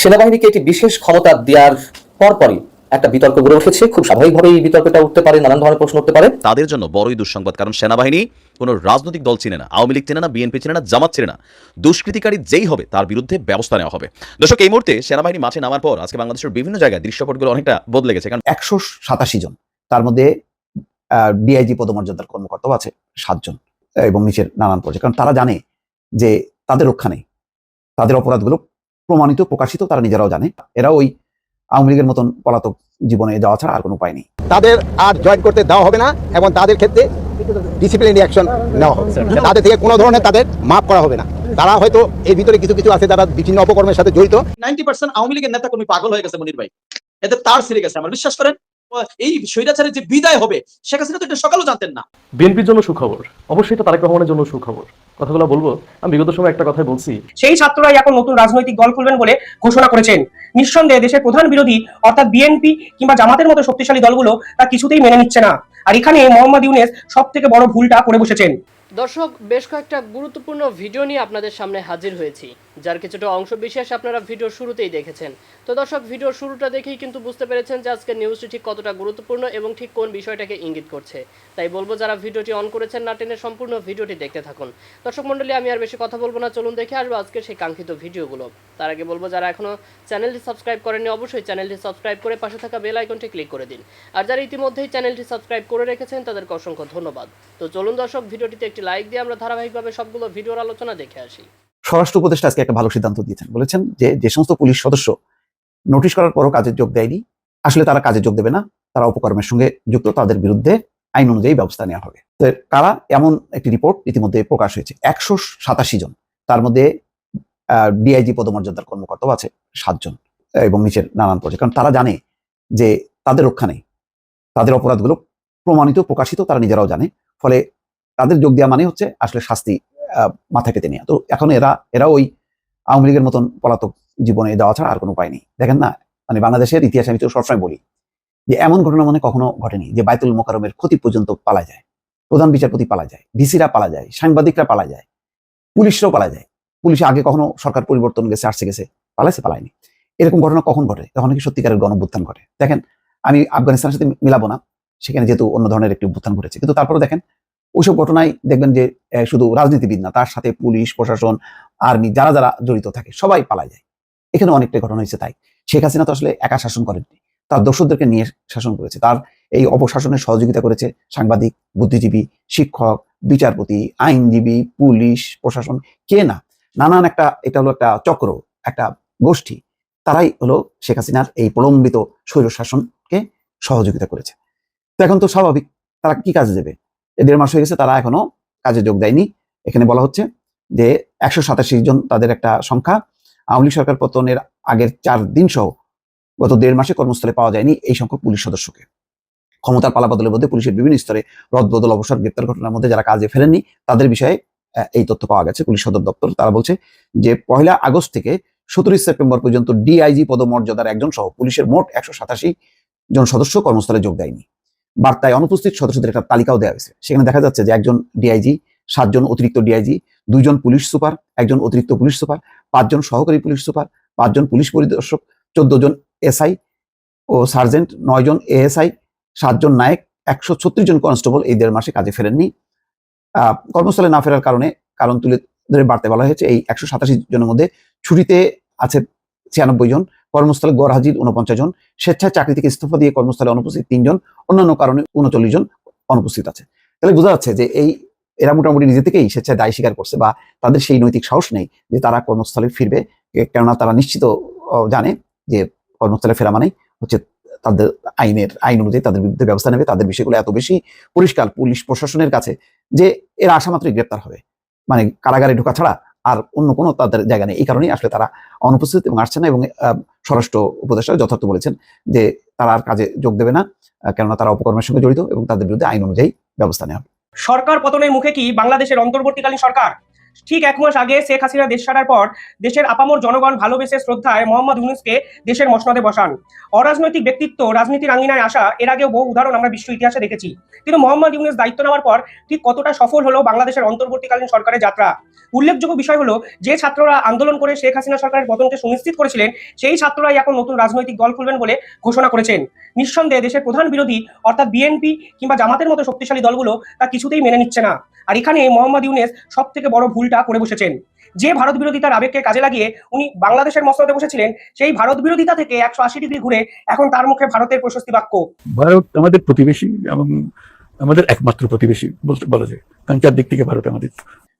সেনাবাহিনীকে একটি বিশেষ ক্ষমতা দেওয়ার পরপরই একটা বিতর্ক গড়ে উঠেছে। খুব স্বাভাবিকভাবেই এই বিতর্কটা উঠতে পারে নানান ধরনের প্রশ্ন উঠতে পারে। তাদের জন্য বড়ই দুঃসংবাদ কারণ সেনাবাহিনী কোনো রাজনৈতিক দল চিনে না আওয়ামী লীগ চিনে না বিএনপি চিনে না জামাত চিনে না। দুষ্কৃতিকারী যেই হবে তার বিরুদ্ধে ব্যবস্থা নেওয়া হবে। দর্শক এই মুহূর্তে সেনাবাহিনী মাঠে নামার পর আজকে বাংলাদেশের বিভিন্ন জায়গায় দৃশ্যপটগুলো অনেকটা বদলে গেছে কারণ একশো সাতাশি জন তার মধ্যে ডিআইজি পদমর্যাদার কর্মকর্তাও আছে সাতজন এবং নিচের নানান পর্যায়ে। কারণ তারা জানে যে তাদের রক্ষা নেই তাদের অপরাধগুলো প্রমাণিত প্রকাশিত তারা নিজেরাও জানে। এরা ওই আওয়ামী লীগের মতন পলাতক জীবনে যাওয়া ছাড়া আর কোনো উপায় নেই। তাদের আর জয়েন করতে দেওয়া হবে না এবং তাদের ক্ষেত্রে ডিসিপ্লিনারি অ্যাকশন নেওয়া হবে। তাদের থেকে কোনো ধরনের তাদের মাফ করা হবে না। তারা হয়তো এর ভিতরে কিছু কিছু আছে তারা বিভিন্ন অপকর্মের সাথে জড়িত। নাইনটি পার্সেন্ট আওয়ামী লীগের নেতা কর্মী পাগল হয়ে গেছে মনির ভাই। এতে তার ছিঁড়ে গেছে। আমার বিশ্বাস করেন এই স্বৈরাচারের যে বিদায় হবে শেখ হাসিনা তো এটা সকালেও জানতেন না। বিএনপির জন্য সুখবর। অবশ্যই এটা তারেক রহমানের জন্য সুখবর। কথাগুলো বলব। আমি বিগত সময় একটা কথাই বলছি। সেই ছাত্ররাই এখন নতুন রাজনৈতিক দল খুলবেন বলে ঘোষণা করেছেন। নিঃসন্দেহে দেশের প্রধান বিরোধী, অর্থাৎ বিএনপি কিংবা জামাতের মতো শক্তিশালী দলগুলো তা কিছুতেই মেনে নিচ্ছে না। আর এখানে মোহাম্মদ ইউনেস সব থেকে বড় ভুলটা করে বসেছেন। দর্শক, বেশ কয়েকটা গুরুত্বপূর্ণ ভিডিও নিয়ে আপনাদের সামনে হাজির হয়েছি, যার কিছুটা অংশ বিশেষ আপনারা ভিডিও শুরুতেই দেখেছেন। তো দর্শক, ভিডিও শুরুটা দেখেই কিন্তু বুঝতে পেরেছেন যে আজকের নিউজটি ঠিক কতটা গুরুত্বপূর্ণ এবং ঠিক কোন বিষয়টাকে ইঙ্গিত করছে। তাই বলব, যারা ভিডিওটি অন করেছেন, না টেনে সম্পূর্ণ ভিডিওটি দেখতে থাকুন। দর্শক মণ্ডলী, আমি আর বেশি কথা বলব না, চলুন দেখে আসব আজকের সেই কাঙ্ক্ষিত ভিডিওগুলো। তার আগে বলব, যারা এখনও চ্যানেলটি সাবস্ক্রাইব করেননি, অবশ্যই চ্যানেলটি সাবস্ক্রাইব করে পাশে থাকা বেল আইকনটি ক্লিক করে দিন। আর যারা ইতিমধ্যেই চ্যানেলটি সাবস্ক্রাইব করে রেখেছেন, তাদেরকে অসংখ্য ধন্যবাদ। তো চলুন দর্শক, ভিডিওটিতে একটি লাইক দিয়ে আমরা ধারাবাহিকভাবে সবগুলো ভিডিওর আলোচনা দেখে আসি। স্বরাষ্ট্র উপদেষ্টা আজকে একটা ভালো সিদ্ধান্ত দিয়েছেন। বলেছেন যে যে সমস্ত পুলিশ সদস্য নোটিশ করার পরও কাজে যোগ দেয়নি, আসলে তারা কাজে যোগ দেবে না, তারা অপকর্মের সঙ্গে যুক্ত, তাদের বিরুদ্ধে আইন অনুযায়ী ব্যবস্থা নেওয়া হবে। তো কারা? এমন একটি রিপোর্ট ইতিমধ্যে প্রকাশ হয়েছে। একশো সাতাশি জন। তার মধ্যে ডিআইজি পদমর্যাদার কর্মকর্তাও আছে সাতজন এবং নিচের নানান পর্যায়ে। কারণ তারা জানে যে তাদের রক্ষা নেই। তাদের অপরাধগুলো প্রমাণিত, প্রকাশিত, তারা নিজেরাও জানে। ফলে তাদের যোগ দেওয়া মানে হচ্ছে আসলে শাস্তি মাথায় পেতে নেওয়া তো এখন এরা এরা ওই আওয়ামী লীগের মতন পলাতক জীবনে যাওয়া ছাড়া আর কোনো উপায় নেই। দেখেন না মানে বাংলাদেশের ইতিহাসে আমি তো সবসময় বলি যে এমন ঘটনা মানে কখনো ঘটেনি যে বাইতুল মোকারমের ক্ষতি পর্যন্ত পালা যায়, প্রধান বিচারপতি পালা যায়, ভিসিরা পালা যায়, সাংবাদিকরা পালা যায়, পুলিশরাও পালা যায়। পুলিশে আগে কখনো সরকার পরিবর্তন গেছে, আসছে গেছে, পালাইছে, পালায়নি। এরকম ঘটনা কখন ঘটে? তখন কি সত্যিকারের গণভ্যুত্থান ঘটে। দেখেন, আমি আফগানিস্তানের সাথে মিলাবো না, সেখানে যেহেতু অন্য ধরনের একটি অভ্যুত্থান ঘটেছে। কিন্তু তারপরে দেখেন ওইসব ঘটনায় দেখবেন যে শুধু রাজনীতিবিদ না, তার সাথে পুলিশ, প্রশাসন, আর্মি যারা যারা জড়িত থাকে, সবাই পালায় যায়। এখানে অনেকটাই ঘটনা হয়েছে তাই। শেখ হাসিনা তো আসলে একা শাসন করেননি। তার দর্শকদেরকে নিয়ে শাসন করেছে। তার এই অপশাসনে সহযোগিতা করেছে সাংবাদিক, বুদ্ধিজীবী, শিক্ষক, বিচারপতি, আইনজীবী, পুলিশ, প্রশাসন, কে না। নানান একটা, এটা হলো একটা চক্র, একটা গোষ্ঠী। তারাই হলো শেখ হাসিনার এই প্রলম্বিত স্বৈর শাসনকে সহযোগিতা করেছে। তো এখন তো স্বাভাবিক, তারা কি কাজে দেবে? দেড় মাস হয়ে গেছে, তারা এখনও কাজে যোগ দেয়নি। এখানে বলা হচ্ছে যে একশো সাতাশি জন তাদের একটা সংখ্যা। আওয়ামী লীগ সরকার পতনের আগের চার দিন সহ গত দেড় মাসে কর্মস্থলে পাওয়া যায়নি এই সংখ্যক পুলিশ সদস্যকে। ক্ষমতার পালাবদলের মধ্যে পুলিশের বিভিন্ন স্তরে রদবদল, অবসর, গ্রেপ্তার ঘটনার মধ্যে যারা কাজে ফেরেননি, তাদের বিষয়ে এই তথ্য পাওয়া গেছে পুলিশ সদর দপ্তর। তারা বলছে যে পয়লা আগস্ট থেকে সতেরোই সেপ্টেম্বর পর্যন্ত ডিআইজি পদমর্যাদার একজন সহ পুলিশের মোট একশো সাতাশি জন সদস্য কর্মস্থলে যোগ দেয়নি। বার্তায় অনুপস্থিত সদস্যদের একটা তালিকাও দেওয়া হয়েছে। সেখানে দেখা যাচ্ছে যে একজন ডিআইজি সাতজন অতিরিক্ত ডিআইজি দুইজন পুলিশ সুপার, একজন অতিরিক্ত পুলিশ সুপার, পাঁচজন সহকারী পুলিশ সুপার, পাঁচজন পুলিশ পরিদর্শক চোদ্দ জন এসআই ও সার্জেন্ট নয় জন এএসআই সাতজন নায়ক, একশো ছত্রিশ জন কনস্টেবল এই দেড় মাসে কাজে ফেরেননি। কর্মস্থলে না ফেরার কারণে কারণ তুলে ধরে বাড়তে বলা হয়েছে, এই একশো সাতাশি জনের মধ্যে ছুটিতে আছে ছিয়ানব্বই জন। কর্মস্থলে গড় হাজির উনপঞ্চাশ জন, স্বেচ্ছায় চাকরি থেকে ইস্তফা দিয়ে কর্মস্থলে অনুপস্থিত তিনজন অন্যান্য কারণে উনচল্লিশ জন অনুপস্থিত আছে। তাহলে বোঝা যাচ্ছে যে এই, এরা মোটামুটি নিজে থেকেই স্বেচ্ছায় দায় স্বীকার করছে বা তাদের সেই নৈতিক সাহস নেই যে তারা কর্মস্থলে ফিরবে কেননা তারা নিশ্চিত জানে যে কর্মস্থলে ফেরা মানে হচ্ছে তাদের আইনের, আইন অনুযায়ী তাদের বিরুদ্ধে ব্যবস্থা নেবে, তাদের বিষয়গুলো এত বেশি পরিষ্কার পুলিশ প্রশাসনের কাছে যে এরা আসা মাত্রই গ্রেপ্তার হবে। মানে কারাগারে ঢোকা ছাড়া আর অন্য কোনো তাদের জায়গা নেই। এই কারণেই আসলে তারা অনুপস্থিত এবং আসছে না এবং স্বরাষ্ট্র উপদেষ্টা যথার্থ বলেছেন যে তারা আর কাজে যোগ দেবে না কেননা তারা অপকর্মের সঙ্গে জড়িত এবং তাদের বিরুদ্ধে আইন অনুযায়ী ব্যবস্থা নেওয়া হবে। সরকার পতনের মুখে কি বাংলাদেশের অন্তর্বর্তীকালীন সরকার ঠিক এক মাস আগে শেখ হাসিনা দেশ ছাড়ার পর দেশের আপামর জনগণ ভালোবেসে শ্রদ্ধায় মোহাম্মদ ইউনুসকে দেশের মসনদে বসান। অরাজনৈতিক ব্যক্তিত্ব রাজনীতির আঙ্গিনায় আসা, এর আগেও বহু উদাহরণ আমরা বিশ্ব ইতিহাসে দেখেছি। কিন্তু মোহাম্মদ ইউনুস দায়িত্ব নেওয়ার পর ঠিক কতটা সফল হলো বাংলাদেশের অন্তর্বর্তীকালীন সরকারের যাত্রা? উল্লেখযোগ্য বিষয় হলো, যে ছাত্ররা আন্দোলন করে শেখ হাসিনা সরকারের পতনকে সুনিশ্চিত করেছিলেন, সেই ছাত্ররাই এখন নতুন রাজনৈতিক দল খুলবেন বলে ঘোষণা করেছেন। নিঃসন্দেহে দেশের প্রধান বিরোধী, অর্থাৎ বিএনপি কিংবা জামাতের মতো শক্তিশালী দলগুলো তা কিছুতেই মেনে নিচ্ছে না। আর এখানে মোহাম্মদ ইউনেস সব থেকে বড় ভুলটা করে বসেছেন। যে ভারত বিরোধিতার আবেগকে কাজে লাগিয়ে উনি বাংলাদেশের মসনদে বসেছিলেন, সেই ভারত বিরোধিতা থেকে একশো আশি ডিগ্রি ঘুরে এখন তার মুখে ভারতের প্রশস্তি বাক্য। ভারত আমাদের প্রতিবেশী এবং আমাদের একমাত্র প্রতিবেশী, বলতে বলা যায়। কারণ চারদিক থেকে ভারত আমাদের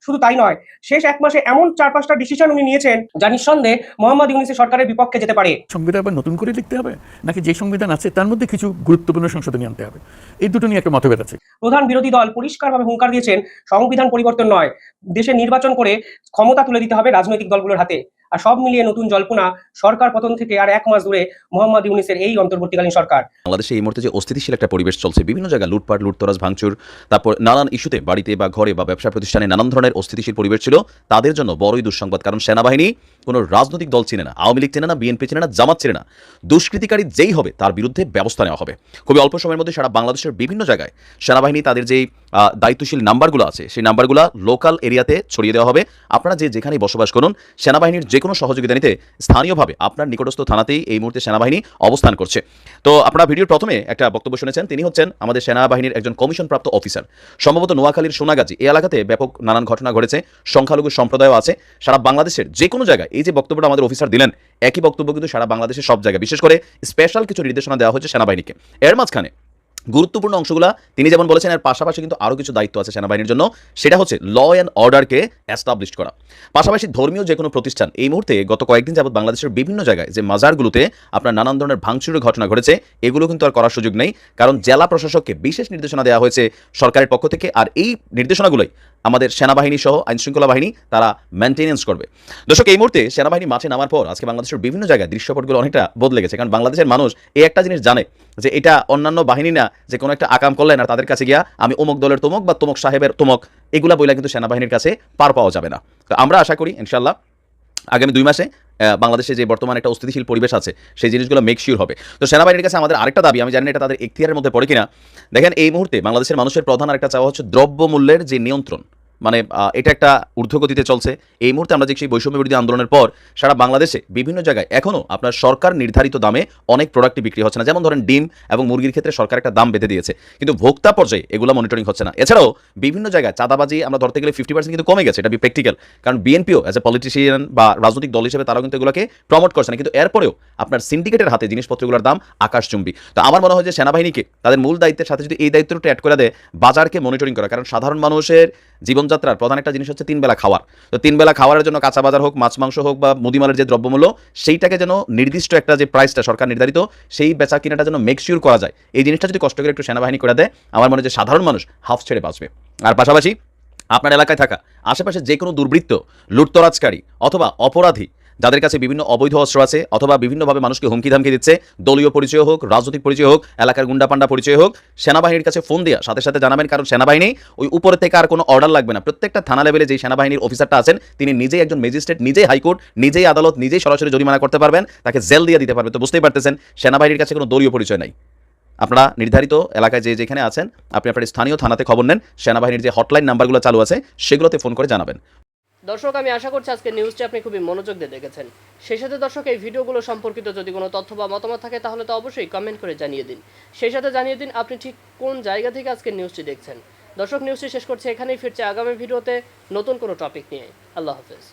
শুধু তাই নয় শেষ এক মাসে এমন চার পাঁচটা ডিসিশন উনি নিয়েছেন যা নিঃসন্দেহে মোহাম্মদ ইউনিসের সরকারের বিপক্ষে যেতে পারে। সংবিধান আবার নতুন করে লিখতে হবে? নাকি যে সংবিধান আছে তার মধ্যে কিছু গুরুত্বপূর্ণ সংশোধনী আনতে হবে? এই দুটো নিয়ে একটা মতভেদ আছে। প্রধান বিরোধী দল পরিষ্কারভাবে হুঙ্কার দিয়েছেন সংবিধান পরিবর্তন নয়। দেশে নির্বাচন করে ক্ষমতা তুলে দিতে হবে রাজনৈতিক দলগুলোর হাতে। আর সব মিলিয়ে নতুন জল্পনা সরকার পতন থেকে আর এক মাস দূরে মোহাম্মদ ইউনিসের এই অন্তর্বর্তীকালীন সরকার। বাংলাদেশে এই মুহূর্তে যে অস্থিতিশীল একটা পরিবেশ চলছে, বিভিন্ন জায়গায় লুটপাট, লুটতরাজ, ভাঙচুর, তারপর নানান ইস্যুতে বাড়িতে বা ঘরে বা ব্যবসা প্রতিষ্ঠানে নানান ধরনের অস্থিতিশীল পরিবেশ ছিল, তাদের জন্য বড়ই দুঃসংবাদ। কারণ সেনাবাহিনী কোনো রাজনৈতিক দল চিনে না, আওয়ামী লীগ চেনে না, বিএনপি চেনে না, জামাত চেনে না। দুষ্কৃতিকারী যেই হবে, তার বিরুদ্ধে ব্যবস্থা নেওয়া হবে। খুবই অল্প সময়ের মধ্যে সারা বাংলাদেশের বিভিন্ন জায়গায় সেনাবাহিনী তাদের যেই দায়িত্বশীল নাম্বারগুলো আছে, সেই নাম্বারগুলো লোকাল এরিয়াতে ছড়িয়ে দেওয়া হবে। আপনারা যে যেখানেই বসবাস করুন, সেনাবাহিনীর যে কোনো সহযোগিতা নিতে স্থানীয়ভাবে আপনার নিকটস্থ থানাতেই এই মুহূর্তে সেনাবাহিনী অবস্থান করছে। তো আপনারা ভিডিওর প্রথমে একটা বক্তব্য শুনেছেন, তিনি হচ্ছেন আমাদের সেনাবাহিনীর একজন কমিশনপ্রাপ্ত অফিসার। সম্ভবত নোয়াখালীর সোনাগাজী, এই এলাকাতে ব্যাপক নানান ঘটনা ঘটেছে, সংখ্যালঘু সম্প্রদায়ও আছে। সারা বাংলাদেশের যে কোনো জায়গায় এই যে বক্তব্যটা আমাদের অফিসার দিলেন, একই বক্তব্য কিন্তু সারা বাংলাদেশের সব জায়গায়। বিশেষ করে স্পেশাল কিছু নির্দেশনা দেওয়া হয়েছে সেনাবাহিনীকে। এর মাঝখানে গুরুত্বপূর্ণ অংশগুলো তিনি যেমন বলেছেন, এর পাশাপাশি কিন্তু আরও কিছু দায়িত্ব আছে সেনাবাহিনীর জন্য। সেটা হচ্ছে ল অ্যান্ড অর্ডারকে অ্যাস্টাবলিশ করা। পাশাপাশি ধর্মীয় যে কোনো প্রতিষ্ঠান, এই মুহূর্তে গত কয়েকদিন যাবত বাংলাদেশের বিভিন্ন জায়গায় যে মাজারগুলোতে আপনার নানান ধরনের ভাঙচুরের ঘটনা ঘটেছে, এগুলো কিন্তু আর করার সুযোগ নেই। কারণ জেলা প্রশাসককে বিশেষ নির্দেশনা দেওয়া হয়েছে সরকারের পক্ষ থেকে, আর এই নির্দেশনাগুলোই আমাদের সেনাবাহিনী সহ আইনশৃঙ্খলা বাহিনী তারা মেনটেনেন্স করবে। দর্শক, এই মুহূর্তে সেনাবাহিনী মাঠে নামার পর আজকে বাংলাদেশের বিভিন্ন জায়গায় দৃশ্যপটগুলো অনেকটা বদলে গেছে। কারণ বাংলাদেশের মানুষ এই একটা জিনিস জানে যে এটা অন্যান্য বাহিনী না যে কোনো একটা আকাম করলেন আর তাদের কাছে গিয়া আমি অমুক দলের তুমক বা তুমক সাহেবের তুমক, এগুলা বইলা কিন্তু সেনাবাহিনীর কাছে পার পাওয়া যাবে না। আমরা আশা করি ইনশাল্লাহ আগামী দুই মাসে বাংলাদেশে যে বর্তমানে একটা অস্থিতিশীল পরিবেশ আছে, সেই জিনিসগুলো মেকশিওর হবে। তো সেনাবাহিনীর কাছে আমাদের আরেকটা দাবি, আমি জানি এটা তাদের এখতিয়ারের মধ্যে পড়ে কিনা। দেখেন, এই মুহূর্তে বাংলাদেশের মানুষের প্রধান আরেকটা চাওয়া হচ্ছে দ্রব্যমূল্যের যে নিয়ন্ত্রণ মানে এটা একটা ঊর্ধ্বগতিতে চলছে। এই মুহূর্তে আমরা দেখছি বৈষম্য বিরোধী আন্দোলনের পর সারা বাংলাদেশে বিভিন্ন জায়গায় এখনও আপনার সরকার নির্ধারিত দামে অনেক প্রোডাক্টই বিক্রি হচ্ছে না। যেমন ধরেন ডিম এবং মুরগির ক্ষেত্রে সরকার একটা দাম বেঁধে দিয়েছে। কিন্তু ভোক্তা পর্যায়ে এগুলো মনিটরিং হচ্ছে না। এছাড়াও বিভিন্ন জায়গায় চাঁদাবাজি আমরা ধরতে গেলে ফিফটি পার্সেন্ট কিন্তু কমে গেছে। এটা প্র্যাকটিক্যাল কারণ বিএনপিও অ্যাজ এ পলিটিশিয়ান বা রাজনৈতিক দল হিসেবে তারাও কিন্তু এগুলোকে প্রমোট করছে না। কিন্তু এরপরেও আপনার সিন্ডিকেটের হাতে জিনিসপত্রগুলোর দাম আকাশচুম্বী তো আমার মনে হয় যে সেনাবাহিনীকে তাদের মূল দায়িত্বের সাথে যদি এই দায়িত্বটা অ্যাড করে দেয়, বাজারকে মনিটরিং করা। কারণ সাধারণ মানুষের জীবনযাত্রার প্রধান একটা জিনিস হচ্ছে তিন বেলা খাওয়ার। তো তিন বেলা খাওয়ারের জন্য কাঁচা বাজার হোক, মাছ মাংস হোক বা মুদিমালের যে দ্রব্যমূল্য, সেইটাকে যেন নির্দিষ্ট একটা যে প্রাইসটা সরকার নির্ধারিত, সেই বেচা কিনাটা যেন মেকশিওর করা যায়। এই জিনিসটা যদি কষ্ট করে একটু সেনাবাহিনী করে দেয়, আমার মনে যে সাধারণ মানুষ হাফ ছেড়ে বাঁচবে। আর পাশাপাশি আপনার এলাকায় থাকা, আশেপাশে যে কোনো দুর্বৃত্ত, লুটতরাজকারী অথবা অপরাধী যাদের কাছে বিভিন্ন অবৈধ অস্ত্র আছে অথবা বিভিন্নভাবে মানুষকে হুমকি ধামকি দিচ্ছে, দলীয় পরিচয় হোক, রাজনৈতিক পরিচয় হোক, এলাকার গুন্ডাপান্ডা পরিচয় হোক, সেনাবাহিনীর কাছে ফোন দেওয়া সাথে সাথে জানাবেন কারণ সেনাবাহিনী ওই উপরে থেকে আর কোনো অর্ডার লাগবে না। প্রত্যেকটা থানা লেভেলে যে সেনাবাহিনীর অফিসারটা আছেন, তিনি নিজেই একজন ম্যাজিস্ট্রেট নিজেই হাইকোর্ট নিজেই আদালত, নিজেই সরাসরি জরিমানা করতে পারবেন, তাকে জেল দিয়ে দিতে পারবে। তো বুঝতেই পারতেছেন, সেনাবাহিনীর কাছে কোনো দলীয় পরিচয় নাই। আপনারা নির্ধারিত এলাকায় যে যেখানে আছেন, আপনি আপনার স্থানীয় থানাতে খবর নেন, সেনাবাহিনীর যে হটলাইন নাম্বারগুলো চালু আছে, সেগুলোতে ফোন করে জানাবেন। দর্শক, আমি আশা করছি আজকে নিউজটি আপনি খুবই মনোযোগ দিয়ে দেখেছেন। সেই সাথে দর্শক, এই ভিডিওগুলো সম্পর্কিত যদি কোনো তথ্য বা মতামত থাকে, তাহলে তো অবশ্যই কমেন্ট করে জানিয়ে দিন। সেই সাথে জানিয়ে দিন আপনি ঠিক কোন জায়গা থেকে আজকে নিউজটি দেখছেন। দর্শক নিউজটি শেষ করছে এখানেই, ফিরছে আগামী ভিডিওতে নতুন কোনো টপিক নিয়ে। আল্লাহ হাফেজ।